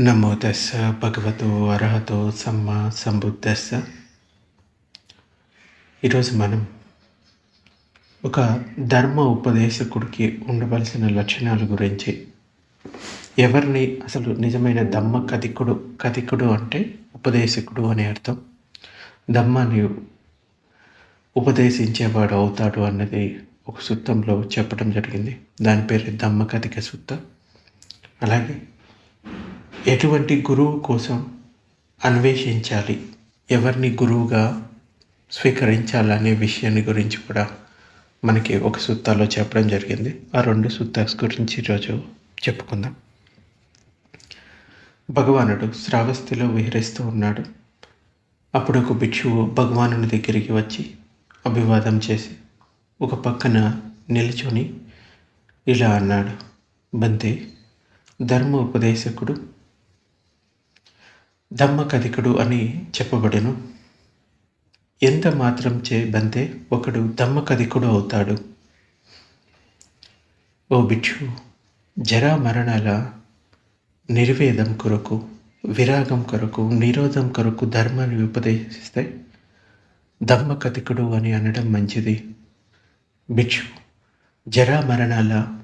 నమో దశ భగవతో అర్హతో సమ్మ సంబుద్ధస్స ఈరోజు మనం ఒక ధర్మ ఉపదేశకుడికి ఉండవలసిన లక్షణాల గురించి ఎవరిని అసలు నిజమైన దమ్మ కథికుడు కథికుడు అంటే ఉపదేశకుడు అనే అర్థం దమ్మాన్ని ఉపదేశించేవాడు అవుతాడు అన్నది ఒక సుత్తంలో చెప్పడం జరిగింది. దాని పేరు దమ్మ కథిక సూత్రం. అలాగే ఎటువంటి గురువు కోసం అన్వేషించాలి? ఎవరిని గురువుగా స్వీకరించాలనే విషయాన్ని గురించి కూడా మనకి ఒక సుత్తాలో చెప్పడం జరిగింది. ఆ రెండు సుత్తాస్ గురించి ఈరోజు చెప్పుకుందాం. భగవానుడు శ్రావస్తిలో విహరిస్తూ ఉన్నాడు. అప్పుడు ఒక భిక్షువు భగవానుని దగ్గరికి వచ్చి అభివాదం చేసి ఒక పక్కన నిల్చొని ఇలా అన్నాడు. బంతే ధర్మ ఉపదేశకుడు దమ్మకధికుడు అని చెప్పబడెను. ఎంత మాత్రం చే బంతే ఒకడు దమ్మకధికుడు అవుతాడు. ఓ బిక్షు జరా మరణాల నిర్వేదం కొరకు విరాగం కొరకు నిరోధం కొరకు ధర్మాన్ని ఉపదేశిస్తే దమ్మకధికుడు అని అనడం మంచిది. బిక్షు జరా మరణాల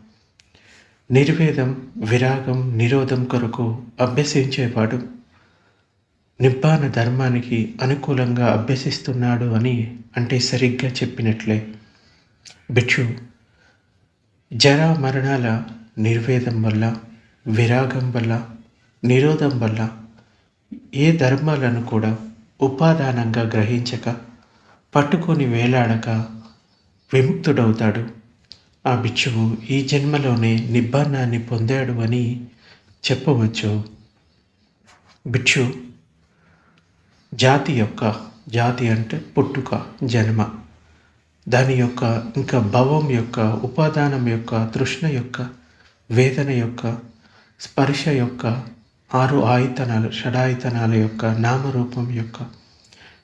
నిర్వేదం విరాగం నిరోధం కొరకు అభ్యసించేవాడు నిబ్బాన ధర్మానికి అనుకూలంగా అభ్యసిస్తున్నాడు అని అంటే సరిగ్గా చెప్పినట్లే. భిక్షు జరా మరణాల నిర్వేదం వల్ల విరాగం వల్ల నిరోధం వల్ల ఏ ధర్మాలను కూడా ఉపాదానంగా గ్రహించక పట్టుకొని వేలాడక విముక్తుడవుతాడు. ఆ బిచ్చువు ఈ జన్మలోనే నిబ్బానాన్ని పొందాడు అని చెప్పవచ్చు. బిచ్చు జాతి యొక్క జాతి అంటే పుట్టుక జన్మ. దాని యొక్క ఇంకా భవం యొక్క ఉపాదానం యొక్క తృష్ణ యొక్క వేదన యొక్క స్పర్శ యొక్క ఆరు ఆయుతనాలు షడాయితనాల యొక్క నామరూపం యొక్క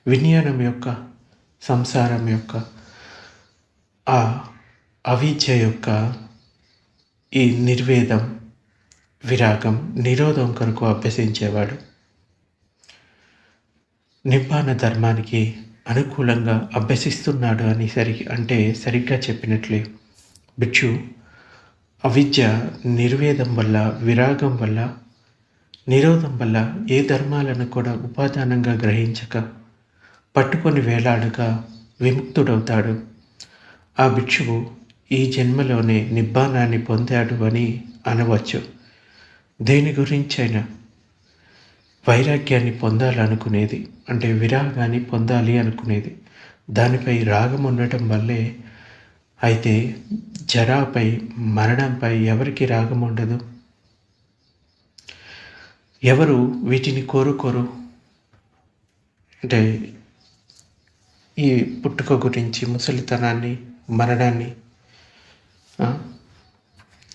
వినియనం యొక్క సంసారం యొక్క ఆ అవిద్య యొక్క ఈ నిర్వేదం విరాగం నిరోధం కొరకు అభ్యసించేవాడు. నిబ్బాన ధర్మానికి అనుకూలంగా అభ్యసిస్తున్నాడు అని సరి అంటే సరిగ్గా చెప్పినట్లే. భిక్షు అవిద్య నిర్వేదం వల్ల విరాగం వల్ల నిరోధం వల్ల ఏ ధర్మాలను కూడా ఉపాదానంగా గ్రహించక పట్టుకొని వేలాడుగా విముక్తుడవుతాడు. ఆ భిక్షువు ఈ జన్మలోనే నిబ్బానాన్ని పొందాడు అని అనవచ్చు. దేని గురించైనా వైరాగ్యాన్ని పొందాలనుకునేది అంటే విరాగాన్ని పొందాలి అనుకునేది. దానిపై రాగం ఉండటం వల్లే అయితే జరాపై మరణంపై ఎవరికి రాగం ఉండదు? ఎవరు వీటిని కోరుకోరు? అంటే ఈ పుట్టుక గురించి ముసలితనాన్ని మరణాన్ని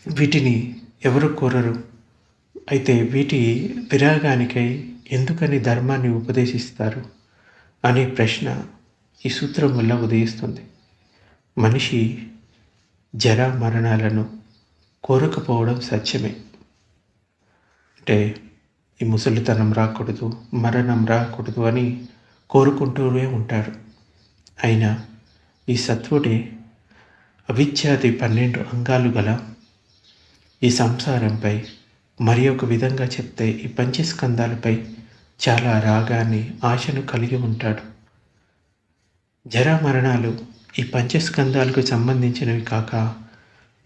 వీటిని ఎవరు కోరరు? అయితే వీటి విరాగానికై ఎందుకని ధర్మాన్ని ఉపదేశిస్తారు? అనే ప్రశ్న ఈ సూత్రం వల్ల ఉదయిస్తుంది. మనిషి జర మరణాలను కోరకపోవడం సత్యమే. అంటే ఈ ముసలితనం రాకూడదు మరణం రాకూడదు అని కోరుకుంటూనే ఉంటారు. అయినా ఈ సత్వుడే అవిచ్ఛాది పన్నెండు అంగాలు గల ఈ సంసారంపై మరి ఒక విధంగా చెప్తే ఈ పంచస్కందాలపై చాలా రాగాన్ని ఆశను కలిగి ఉంటాడు. జరా మరణాలు ఈ పంచస్కందాలకు సంబంధించినవి కాక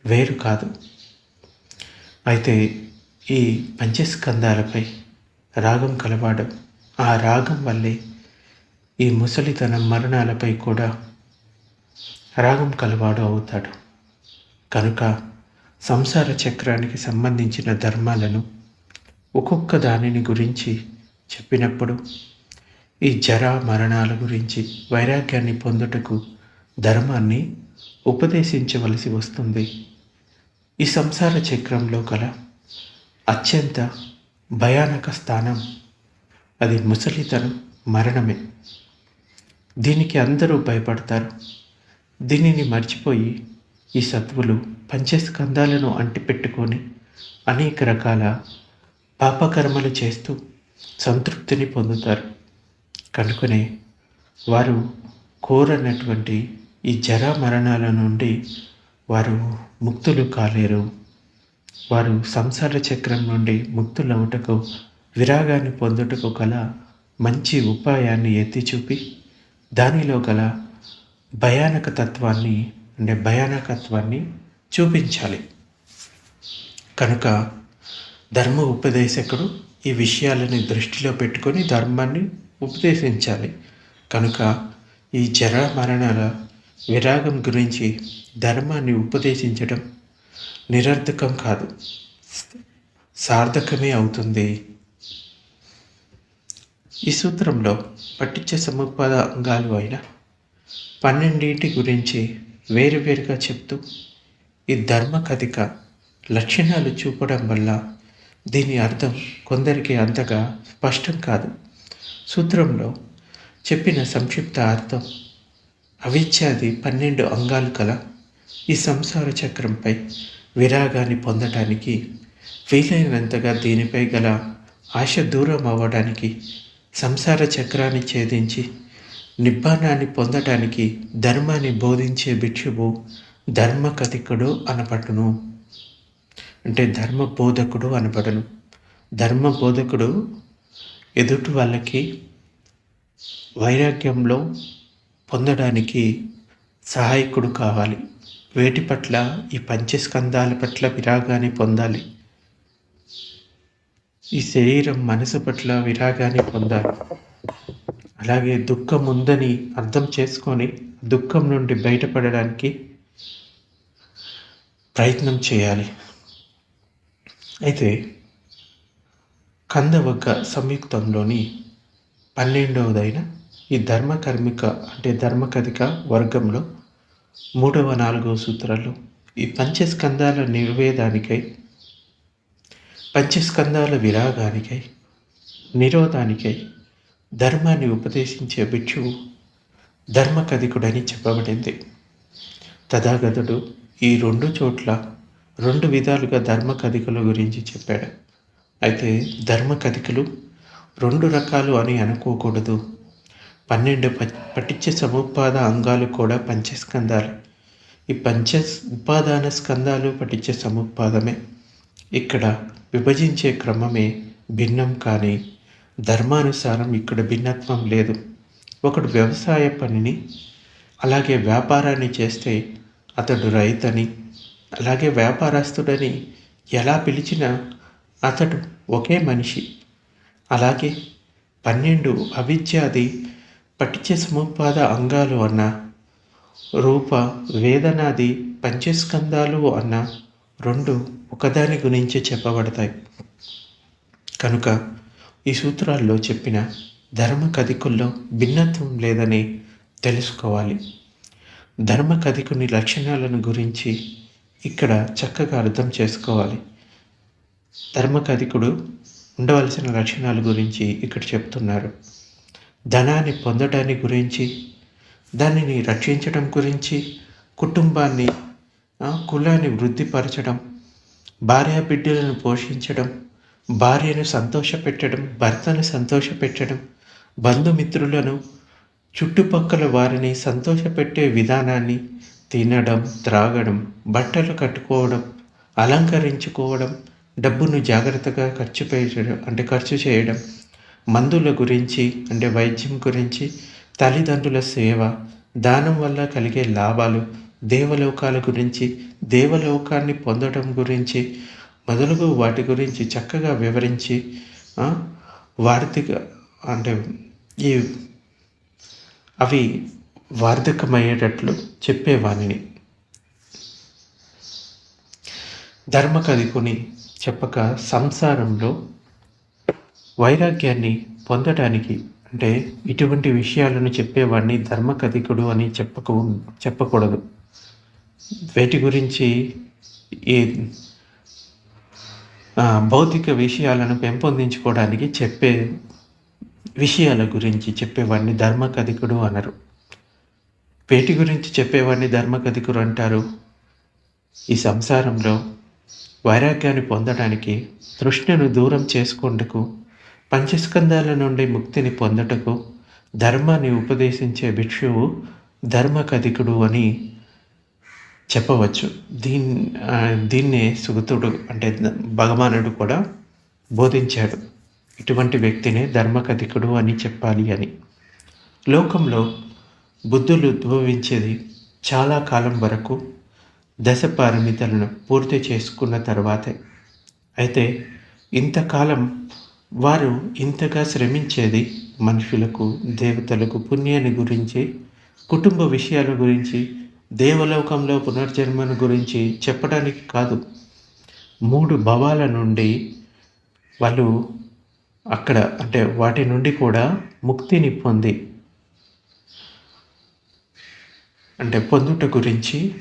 వేరు కాదు. అయితే ఈ పంచస్కందాలపై రాగం కలవాడు. ఆ రాగం వల్లే ఈ ముసలితనం మరణాలపై కూడా రాగం కలవాడు అవుతాడు. కనుక సంసార చక్రానికి సంబంధించిన ధర్మాలను ఒక్కొక్క దానిని గురించి చెప్పినప్పుడు ఈ జర మరణాల గురించి వైరాగ్యాన్ని పొందుటకు ధర్మాన్ని ఉపదేశించవలసి వస్తుంది. ఈ సంసార చక్రంలో గల అత్యంత భయానక స్థానం అది ముసలితనం మరణమే. దీనికి అందరూ భయపడతారు. దీనిని మర్చిపోయి ఈ సత్వులు పంచస్కందాలను అంటిపెట్టుకొని అనేక రకాల పాపకర్మలు చేస్తూ సంతృప్తిని పొందుతారు. కనుకనే వారు కోరనటువంటి ఈ జర మరణాల నుండి వారు ముక్తులు కాలేరు. వారు సంసార చక్రం నుండి ముక్తులవుటకు విరాగాన్ని పొందుటకు గల మంచి ఉపాయాన్ని ఎత్తి చూపి దానిలో గల భయానక తత్వాన్ని అంటే భయానకత్వాన్ని చూపించాలి. కనుక ధర్మ ఉపదేశకుడు ఈ విషయాలని దృష్టిలో పెట్టుకొని ధర్మాన్ని ఉపదేశించాలి. కనుక ఈ జర మరణాల విరాగం గురించి ధర్మాన్ని ఉపదేశించడం నిరర్ధకం కాదు. సార్థకమే అవుతుంది. ఈ సూత్రంలో పట్టించే సముపాద అంగాలు అయిన పన్నెండింటి గురించి వేరువేరుగా చెప్తూ ఈ ధర్మ కథిక లక్షణాలు చూపడం వల్ల దీని అర్థం కొందరికి అంతగా స్పష్టం కాదు. సూత్రంలో చెప్పిన సంక్షిప్త అర్థం అవిచ్ఛాది పన్నెండు అంగాలు కల ఈ సంసార చక్రంపై విరాగాన్ని పొందటానికి వీలైనంతగా దీనిపై గల ఆశ దూరం అవ్వడానికి సంసార చక్రాన్ని ఛేదించి నిబ్బానాన్ని పొందటానికి ధర్మాన్ని బోధించే భిక్షువు ధర్మకథికుడు అనపట్టును అంటే ధర్మ బోధకుడు అనబడను ధర్మ బోధకుడు ఎదుటి వాళ్ళకి వైరాగ్యంలో పొందడానికి సహాయకుడు కావాలి. వేటి పట్ల ఈ పంచస్కందాల పట్ల విరాగాన్ని పొందాలి. ఈ శరీరం మనసు పట్ల విరాగాన్ని పొందాలి. అలాగే దుఃఖం ఉందని అర్థం చేసుకొని దుఃఖం నుండి బయటపడడానికి ప్రయత్నం చేయాలి. అయితే కందవగ్గ సంయుక్తంలోని పన్నెండవదైన ఈ ధర్మకర్మిక అంటే ధర్మకథిక వర్గంలో మూడవ నాలుగవ సూత్రాలు ఈ పంచస్కందాల నిర్వేదానికై పంచస్కందాల విరాగానికై నిరోధానికై ధర్మాన్ని ఉపదేశించే భిక్షువు ధర్మకథికుడని చెప్పబడింది. తథాగతుడు ఈ రెండు చోట్ల రెండు విధాలుగా ధర్మకథికుల గురించి చెప్పాడు. అయితే ధర్మకథికులు రెండు రకాలు అని అనుకోకూడదు. పన్నెండు పట్టించే సముపాద అంగాలు కూడా పంచస్కందాలు ఈ పంచ ఉపాదాన స్కందాలు పట్టించే సముపాదమే. ఇక్కడ విభజించే క్రమమే భిన్నం కానీ ధర్మానుసారం ఇక్కడ భిన్నత్వం లేదు. ఒకడు వ్యవసాయ పనిని అలాగే వ్యాపారాన్ని చేస్తే అతడు రైతని అలాగే వ్యాపారస్తుడని ఎలా పిలిచినా అతడు ఒకే మనిషి. అలాగే పన్నెండు అవిద్యాది పట్టించే సముపాద అంగాలు అన్న రూప వేదనాది పంచస్కందాలు అన్న రెండు ఒకదాని గురించి చెప్పబడతాయి. కనుక ఈ సూత్రాల్లో చెప్పిన ధర్మ కథికుల్లో భిన్నత్వం లేదని తెలుసుకోవాలి. ధర్మ కథికుని లక్షణాలను గురించి ఇక్కడ చక్కగా అర్థం చేసుకోవాలి. ధర్మకధికుడు ఉండవలసిన లక్షణాల గురించి ఇక్కడ చెప్తున్నారు. ధనాన్ని పొందడాన్ని గురించి దానిని రక్షించడం గురించి కుటుంబాన్ని కులాన్ని వృద్ధిపరచడం భార్యా బిడ్డలను పోషించడం భార్యను సంతోషపెట్టడం భర్తను సంతోషపెట్టడం బంధుమిత్రులను చుట్టుపక్కల వారిని సంతోషపెట్టే విధానాన్ని తినడం త్రాగడం బట్టలు కట్టుకోవడం అలంకరించుకోవడం డబ్బును జాగ్రత్తగా ఖర్చు పెట్టడం అంటే ఖర్చు చేయడం మందుల గురించి అంటే వైద్యం గురించి తల్లిదండ్రుల సేవ దానం వల్ల కలిగే లాభాలు దేవలోకాల గురించి దేవలోకాన్ని పొందడం గురించి మొదలుగు వాటి గురించి చక్కగా వివరించి వార్ధిక అంటే ఈ అవి వార్ధకమయ్యేటట్లు చెప్పేవాణిని. ధర్మకథికుని చెప్పక సంసారంలో వైరాగ్యాన్ని పొందడానికి అంటే ఇటువంటి విషయాలను చెప్పేవాడిని ధర్మకథికుడు అని చెప్పక చెప్పకూడదు. వేటి గురించి ఈ భౌతిక విషయాలను పెంపొందించుకోవడానికి చెప్పే విషయాల గురించి చెప్పేవాడిని ధర్మకథికుడు అనరు. వేటి గురించి చెప్పేవాడిని ధర్మకథికుడు అంటారు. ఈ సంసారంలో వైరాగ్యాన్ని పొందడానికి తృష్ణను దూరం చేసుకుంటకు పంచస్కందాల నుండి ముక్తిని పొందటకు ధర్మాన్ని ఉపదేశించే భిక్షువు ధర్మకథికుడు అని చెప్పవచ్చు. దీన్ దీన్నే సుగతుడు అంటే భగవానుడు కూడా బోధించాడు. ఇటువంటి వ్యక్తినే ధర్మకథికుడు అని చెప్పాలి అని. లోకంలో బుద్ధులు ఉద్భవించేది చాలా కాలం వరకు దశ పారమితలను పూర్తి చేసుకున్న తర్వాతే. అయితే ఇంతకాలం వారు ఇంతగా శ్రమించేది మనుషులకు దేవతలకు పుణ్యాన్ని గురించి కుటుంబ విషయాల గురించి దేవలోకంలో పునర్జన్మను గురించి చెప్పడానికి కాదు. మూడు భవాల నుండి వాళ్ళు అక్కడ అంటే వాటి నుండి కూడా ముక్తిని పొంది అంటే పొందుట గురించి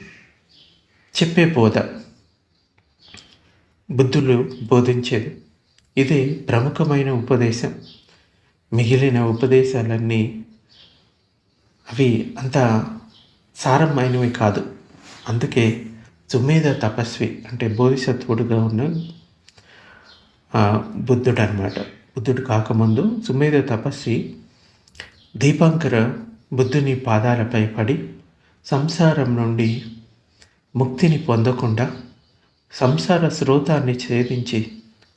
చెప్పే బోధ. బుద్ధులు బోధించేది ఇది ప్రముఖమైన ఉపదేశం. మిగిలిన ఉపదేశాలన్నీ అవి అంత సారమైనవి కాదు. అందుకే సుమేధ తపస్వి అంటే బోధిసత్వుడుగా ఉన్న బుద్ధుడు అనమాట బుద్ధుడు కాకముందు సుమేధ తపస్వి దీపాంకర బుద్ధుని పాదాలపై పడి సంసారం నుండి ముక్తిని పొందకుండా సంసార స్రోతాన్ని ఛేదించి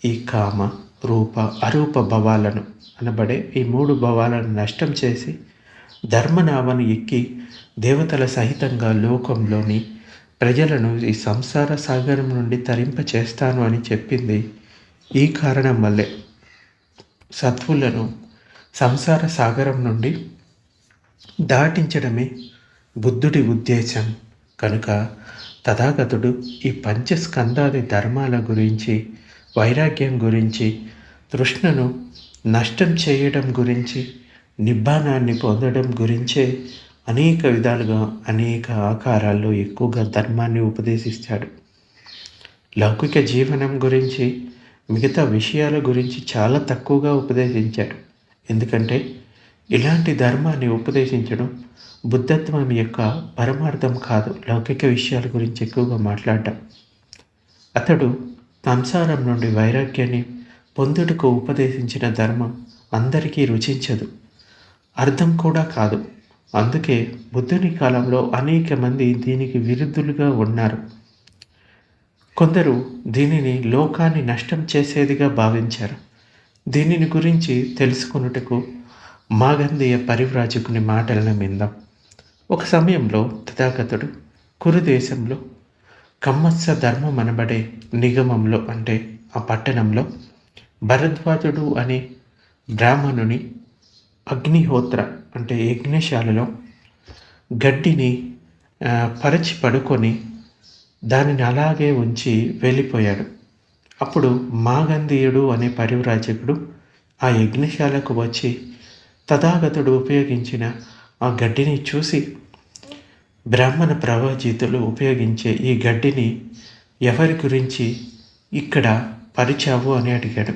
ఈ కామ రూప అరూప భవాలను అనబడే ఈ మూడు భవాలను నష్టం చేసి ధర్మనామను ఎక్కి దేవతల సహితంగా లోకంలోని ప్రజలను ఈ సంసార సాగరం నుండి తరింప చేస్తాను అని చెప్పింది. ఈ కారణం వల్లే సత్వులను సంసార సాగరం నుండి దాటించడమే బుద్ధుడి ఉద్దేశం. కనుక తథాగతుడు ఈ పంచస్కందాది ధర్మాల గురించి వైరాగ్యం గురించి తృష్ణను నష్టం చేయడం గురించి నిబ్బానాన్ని పొందడం గురించే అనేక విధాలుగా అనేక ఆకారాల్లో ఎక్కువగా ధర్మాన్ని ఉపదేశిస్తాడు. లౌకిక జీవనం గురించి మిగతా విషయాల గురించి చాలా తక్కువగా ఉపదేశించాడు. ఎందుకంటే ఇలాంటి ధర్మాన్ని ఉపదేశించడం బుద్ధత్వం యొక్క పరమార్థం కాదు లౌకిక విషయాల గురించి ఎక్కువగా మాట్లాడటం. అతడు సంసారం నుండి వైరాగ్యాన్ని పొందుటకు ఉపదేశించిన ధర్మం అందరికీ రుచించదు. అర్థం కూడా కాదు. అందుకే బుద్ధుని కాలంలో అనేక మంది దీనికి విరుద్ధులుగా ఉన్నారు. కొందరు దీనిని లోకాన్ని నష్టం చేసేదిగా భావించారు. దీనిని గురించి తెలుసుకొనుటకు మాగంధీయ పరివ్రాజకుని మాటలను విందాం. ఒక సమయంలో తథాగతుడు కురుదేశంలో కమ్మత్స ధర్మం అనబడే నిగమంలో అంటే ఆ పట్టణంలో భరద్వాజుడు అనే బ్రాహ్మణుని అగ్నిహోత్ర అంటే యజ్ఞశాలలో గడ్డిని పరిచి పరచి పడుకొని దానిని అలాగే ఉంచి వెళ్ళిపోయాడు. అప్పుడు మాగంధీయుడు అనే పరివ్రాజకుడు ఆ యజ్ఞశాలకు వచ్చి తథాగతుడు ఉపయోగించిన ఆ గడ్డిని చూసి బ్రాహ్మణ ప్రవజితులు ఉపయోగించే ఈ గడ్డిని ఎవరి గురించి ఇక్కడ పరిచావు? అని అడిగాడు.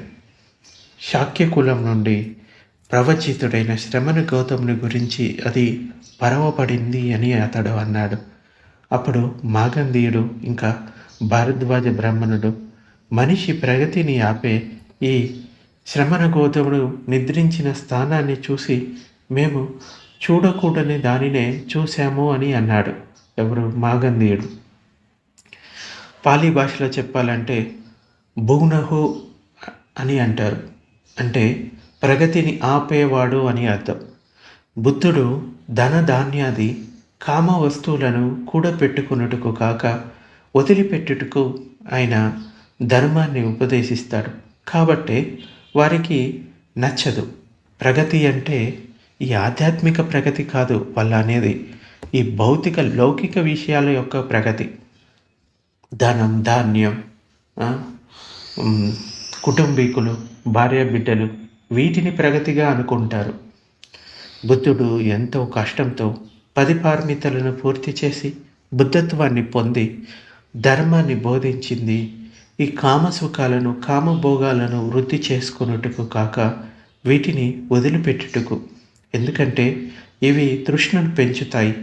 శాక్య కులం నుండి ప్రవచితుడైన శ్రమణ గౌతముని గురించి అది పరవపడింది అని అతడు అన్నాడు. అప్పుడు మాగంధీయుడు ఇంకా భారద్వాజ బ్రాహ్మణుడు మనిషి ప్రగతిని ఆపే ఈ శ్రమణ గౌతముడు నిద్రించిన స్థానాన్ని చూసి మేము చూడకూడని దానినే చూశాము అని అన్నాడు ఎవరు? మాగంధీయుడు. పాలీ భాషలో చెప్పాలంటే భూనహు అని అంటారు. అంటే ప్రగతిని ఆపేవాడు అని అర్థం. బుద్ధుడు ధన ధాన్యాది కామ వస్తువులను కూడపెట్టుకున్నట్టుకు కాక వదిలిపెట్టుటకు ఆయన ధర్మాన్ని ఉపదేశిస్తాడు. కాబట్టే వారికి నచ్చదు. ప్రగతి అంటే ఈ ఆధ్యాత్మిక ప్రగతి కాదు వాళ్ళ అనేది ఈ భౌతిక లౌకిక విషయాల యొక్క ప్రగతి. ధనం ధాన్యం కుటుంబీకులు భార్య బిడ్డలు వీటిని ప్రగతిగా అనుకుంటారు. బుద్ధుడు ఎంతో కష్టంతో పది పార్మితలను పూర్తి చేసి బుద్ధత్వాన్ని పొంది ధర్మాన్ని బోధించింది. ఈ కామసుఖాలను కామభోగాలను వృద్ధి చేసుకున్నట్టుకు కాక వీటిని వదిలిపెట్టుటకు. ఎందుకంటే ఇవి తృష్ణను పెంచుతాయి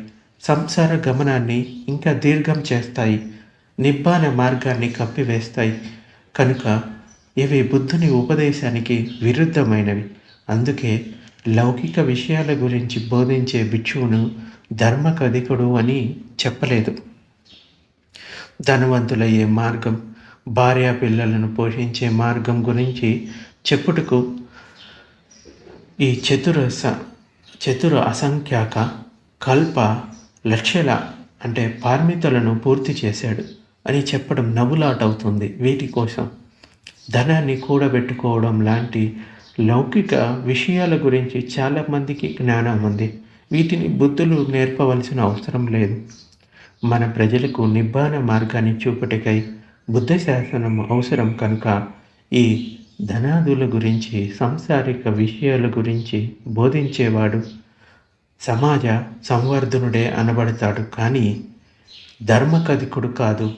సంసార గమనాన్ని ఇంకా దీర్ఘం చేస్తాయి నిబ్బాన మార్గాన్ని కప్పివేస్తాయి. కనుక ఇవి బుద్ధుని ఉపదేశానికి విరుద్ధమైనవి. అందుకే లౌకిక విషయాల గురించి బోధించే భిక్షువును ధర్మకధికుడు అని చెప్పలేదు. ధనవంతులయ్యే మార్గం భార్యా పిల్లలను పోషించే మార్గం గురించి చెప్పుటకు ఈ చతుర స- చతుర అసంఖ్యాక కల్ప లక్ష్యల అంటే పార్మితులను పూర్తి చేశాడు అని చెప్పడం నవ్వులాటవుతుంది వీటి కోసం. ధనాన్ని కూడబెట్టుకోవడం లాంటి లౌకిక విషయాల గురించి చాలామందికి జ్ఞానం ఉంది. వీటిని బుద్ధులు నేర్పవలసిన అవసరం లేదు. మన ప్రజలకు నిబ్బాన మార్గాన్ని చూపటికై బుద్ధ శాసనం అవసరం కనుక ఈ ధనాదుల గురించి సంసారిక విషయాల గురించి బోధించేవాడు సమాజ సంవర్ధనుడే అనబడతాడు. కానీ ధర్మకథికుడు కాదు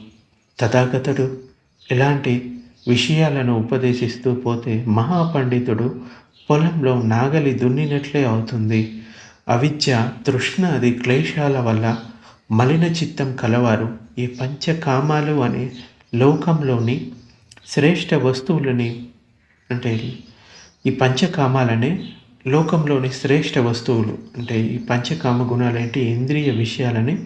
తథాగతుడు ఇలాంటి విషయాలను ఉపదేశిస్తూ పోతే మహాపండితుడు పొలంలో నాగలి దున్నినట్లే అవుతుంది. అవిద్య తృష్ణ అది క్లేశాల వల్ల మలిన చిత్తం కలవారు. ఈ పంచకామాలు అనే లోకంలోని శ్రేష్ఠ వస్తువులని అంటే ఈ పంచకామాలనే లోకంలోని శ్రేష్ఠ వస్తువులు. అంటే ఈ పంచకామ గుణాలు ఏంటి? ఇంద్రియ విషయాలని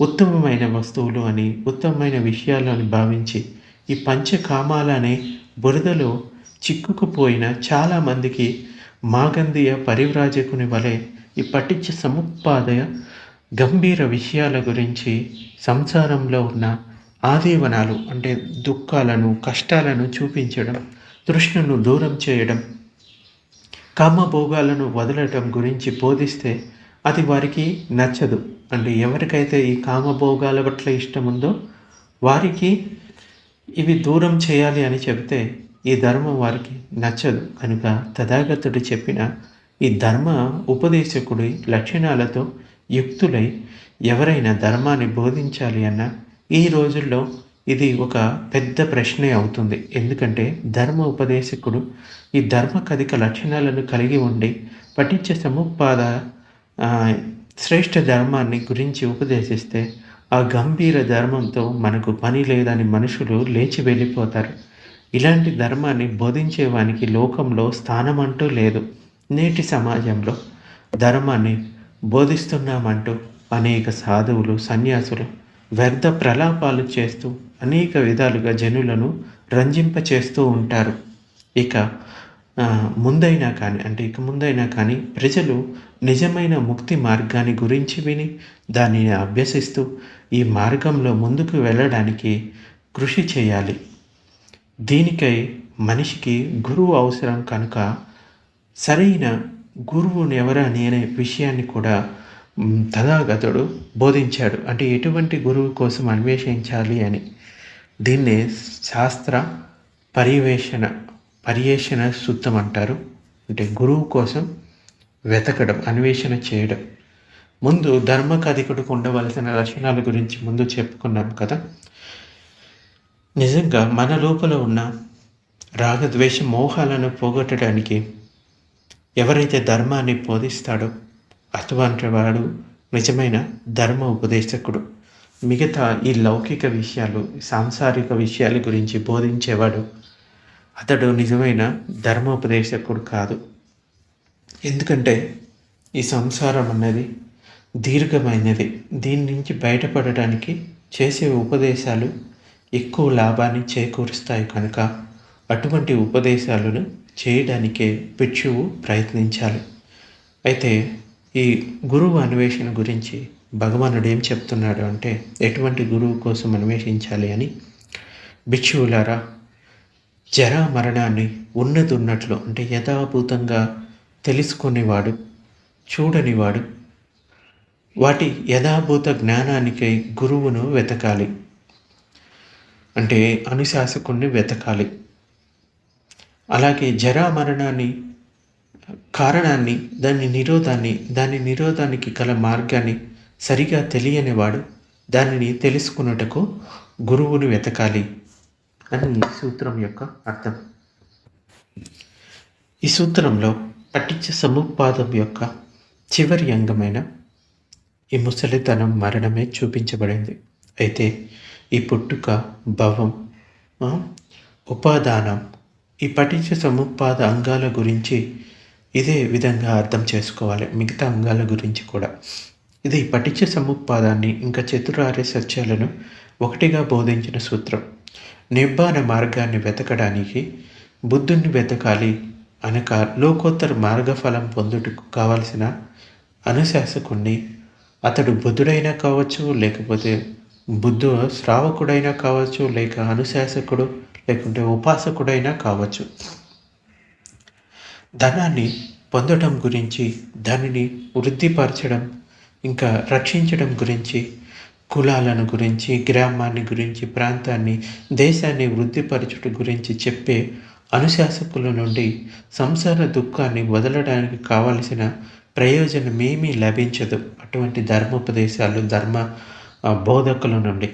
ఉత్తమమైన వస్తువులు అని ఉత్తమమైన విషయాలు అని భావించి ఈ పంచకామాలనే బురదలో చిక్కుకుపోయిన చాలామందికి మాగంధీయ పరివ్రాజకుని వలె ఈ పట్టించ సముపాదయ గంభీర విషయాల గురించి సంసారంలో ఉన్న ఆదీవనాలు అంటే దుఃఖాలను కష్టాలను చూపించడం తృష్ణను దూరం చేయడం కామభోగాలను వదలటం గురించి బోధిస్తే అది వారికి నచ్చదు. అంటే ఎవరికైతే ఈ కామభోగాల పట్ల ఇష్టం ఉందో వారికి ఇవి దూరం చేయాలి అని చెబితే ఈ ధర్మం వారికి నచ్చదు కనుక తథాగతుడు చెప్పిన ఈ ధర్మ ఉపదేశకుడి లక్షణాలతో యుక్తులై ఎవరైనా ధర్మాన్ని బోధించాలి అన్న ఈ రోజుల్లో ఇది ఒక పెద్ద ప్రశ్నే అవుతుంది. ఎందుకంటే ధర్మ ఉపదేశకుడు ఈ ధర్మ కథిక లక్షణాలను కలిగి ఉండి పఠించే సముపాద శ్రేష్ఠ ధర్మాన్ని గురించి ఉపదేశిస్తే ఆ గంభీర ధర్మంతో మనకు పని లేదని మనుషులు లేచి వెళ్ళిపోతారు. ఇలాంటి ధర్మాన్ని బోధించేవానికి లోకంలో స్థానం అంటూ లేదు. నేటి సమాజంలో ధర్మాన్ని బోధిస్తున్నామంటూ అనేక సాధువులు సన్యాసులు వ్యర్థ ప్రలాపాలు చేస్తూ అనేక విధాలుగా జనులను రంజింపచేస్తూ ఉంటారు. ఇక ముందైనా కానీ అంటే ఇక ముందైనా కానీ ప్రజలు నిజమైన ముక్తి మార్గాన్ని గురించి విని దానిని అభ్యసిస్తూ ఈ మార్గంలో ముందుకు వెళ్ళడానికి కృషి చేయాలి. దీనికై మనిషికి గురువు అవసరం కనుక సరైన గురువుని ఎవరని అనే విషయాన్ని కూడా తథాగతుడు బోధించాడు. అంటే ఎటువంటి గురువు కోసం అన్వేషించాలి అని. దీన్నే శాస్త్ర పర్యవేక్షణ పర్యేషణ సూత్రం అంటారు. అంటే గురువు కోసం వెతకడం అన్వేషణ చేయడం. ముందు ధర్మకధికుడికి ఉండవలసిన లక్షణాల గురించి ముందు చెప్పుకున్నాం కదా. నిజంగా మన లోపల ఉన్న రాగద్వేష మోహాలను పోగొట్టడానికి ఎవరైతే ధర్మాన్ని బోధిస్తాడో అటువంటి వాడు నిజమైన ధర్మ ఉపదేశకుడు. మిగతా ఈ లౌకిక విషయాలు సాంసారిక విషయాల గురించి బోధించేవాడు అతడు నిజమైన ధర్మోపదేశకుడు కాదు. ఎందుకంటే ఈ సంసారం అన్నది దీర్ఘమైనది. దీని నుంచి బయటపడటానికి చేసే ఉపదేశాలు ఎక్కువ లాభాన్ని చేకూరుస్తాయి కనుక అటువంటి ఉపదేశాలను చేయడానికే భిక్షువు ప్రయత్నించాలి. అయితే ఈ గురువు అన్వేషణ గురించి భగవానుడు ఏం చెప్తున్నాడు అంటే ఎటువంటి గురువు కోసం అన్వేషించాలి అని? భిక్షువులారా జరా మరణాన్ని ఉన్నదున్నట్లు అంటే యథాభూతంగా తెలుసుకునేవాడు చూడనివాడు. వాటి యథాభూత జ్ఞానానికై గురువును వెతకాలి. అంటే అనుశాసకుణ్ణి వెతకాలి. అలాగే జరా మరణాన్ని కారణాన్ని దాని నిరోధాన్ని దాని నిరోధానికి గల మార్గాన్ని సరిగా తెలియనివాడు దానిని తెలుసుకున్నటకు గురువును వెతకాలి. అని ఈ సూత్రం యొక్క అర్థం. ఈ సూత్రంలో పట్టించ సముపాదం యొక్క చివరి అంగమైన ఈ ముసలితనం మరణమే చూపించబడింది. అయితే ఈ పుట్టుక భవం ఉపాదానం ఈ పఠించ సముపాద అంగాల గురించి ఇదే విధంగా అర్థం చేసుకోవాలి. మిగతా అంగాల గురించి కూడా. ఇది పఠించ సముపాదాన్ని ఇంకా చతురార్య సత్యాలను ఒకటిగా బోధించిన సూత్రం. నిర్మాణ మార్గాన్ని వెతకడానికి బుద్ధుణ్ణి వెతకాలి అనక లోకోత్తర మార్గఫలం పొందుటకు కావలసిన అనుశాసకుణ్ణి అతడు బుద్ధుడైనా కావచ్చు లేకపోతే బుద్ధు శ్రావకుడైనా కావచ్చు లేక అనుశాసకుడు లేకుంటే ఉపాసకుడైనా కావచ్చు. ధనాన్ని పొందడం గురించి దానిని వృద్ధిపరచడం ఇంకా రక్షించడం గురించి కులాలను గురించి గ్రామాన్ని గురించి ప్రాంతాన్ని దేశాన్ని వృద్ధిపరచుట గురించి చెప్పే అనుశాసకుల నుండి సంసార దుఃఖాన్ని వదలడానికి కావలసిన ప్రయోజనమేమీ లభించదు అటువంటి ధర్మోపదేశాలు ధర్మ బోధకుల నుండి.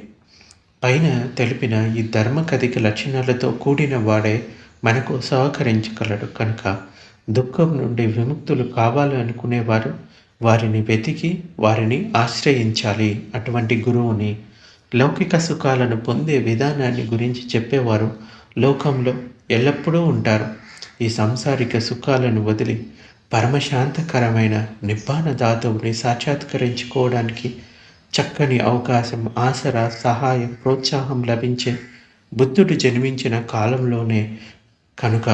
పైన తెలిపిన ఈ ధర్మ కథిక లక్షణాలతో కూడిన వాడే మనకు సహకరించగలడు. కనుక దుఃఖం నుండి విముక్తులు కావాలనుకునేవారు వారిని వెతికి వారిని ఆశ్రయించాలి. అటువంటి గురువుని లౌకిక సుఖాలను పొందే విధానాన్ని గురించి చెప్పేవారు. లోకంలో ఎల్లప్పుడూ ఉంటారు. ఈ సంసారిక సుఖాలను వదిలి పరమశాంతకరమైన నిబ్బాన ధాతువుని సాక్షాత్కరించుకోవడానికి చక్కని అవకాశం ఆసరా సహాయం ప్రోత్సాహం లభించే బుద్ధుడు జన్మించిన కాలంలోనే కనుక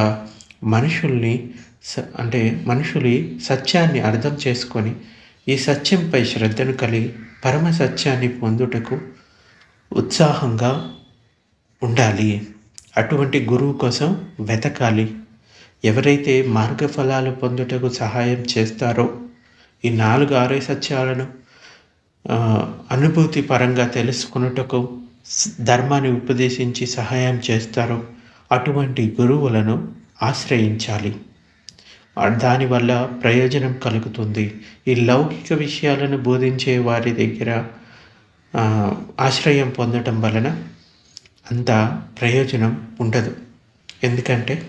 మనుషుల్ని అంటే మనుషులు సత్యాన్ని అర్థం చేసుకొని ఈ సత్యంపై శ్రద్ధను కలిగి పరమ సత్యాన్ని పొందుటకు ఉత్సాహంగా ఉండాలి. అటువంటి గురువు కోసం వెతకాలి. ఎవరైతే మార్గఫలాలు పొందుటకు సహాయం చేస్తారో ఈ నాలుగు ఆరే సత్యాలను అనుభూతి పరంగా తెలుసుకున్నటకు ధర్మాన్ని ఉపదేశించి సహాయం చేస్తారో అటువంటి గురువులను ఆశ్రయించాలి. దానివల్ల ప్రయోజనం కలుగుతుంది. ఈ లౌకిక విషయాలను బోధించే వారి దగ్గర ఆశ్రయం పొందటం వలన అంత ప్రయోజనం ఉండదు. ఎందుకంటే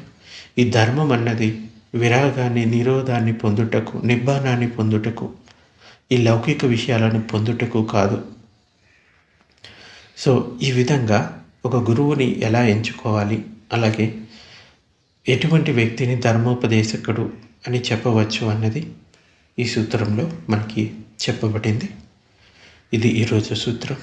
ఈ ధర్మం అన్నది విరాగాన్ని నిరోధాన్ని పొందుటకు నిబ్బానాన్ని పొందుటకు ఈ లౌకిక విషయాలను పొందుటకు కాదు. సో ఈ విధంగా ఒక గురువుని ఎలా ఎంచుకోవాలి? అలాగే ఎటువంటి వ్యక్తిని ధర్మోపదేశకుడు అని చెప్పవచ్చు అన్నది ఈ సూత్రంలో మనకి చెప్పబడింది. ఇది ఈరోజు సూత్రం.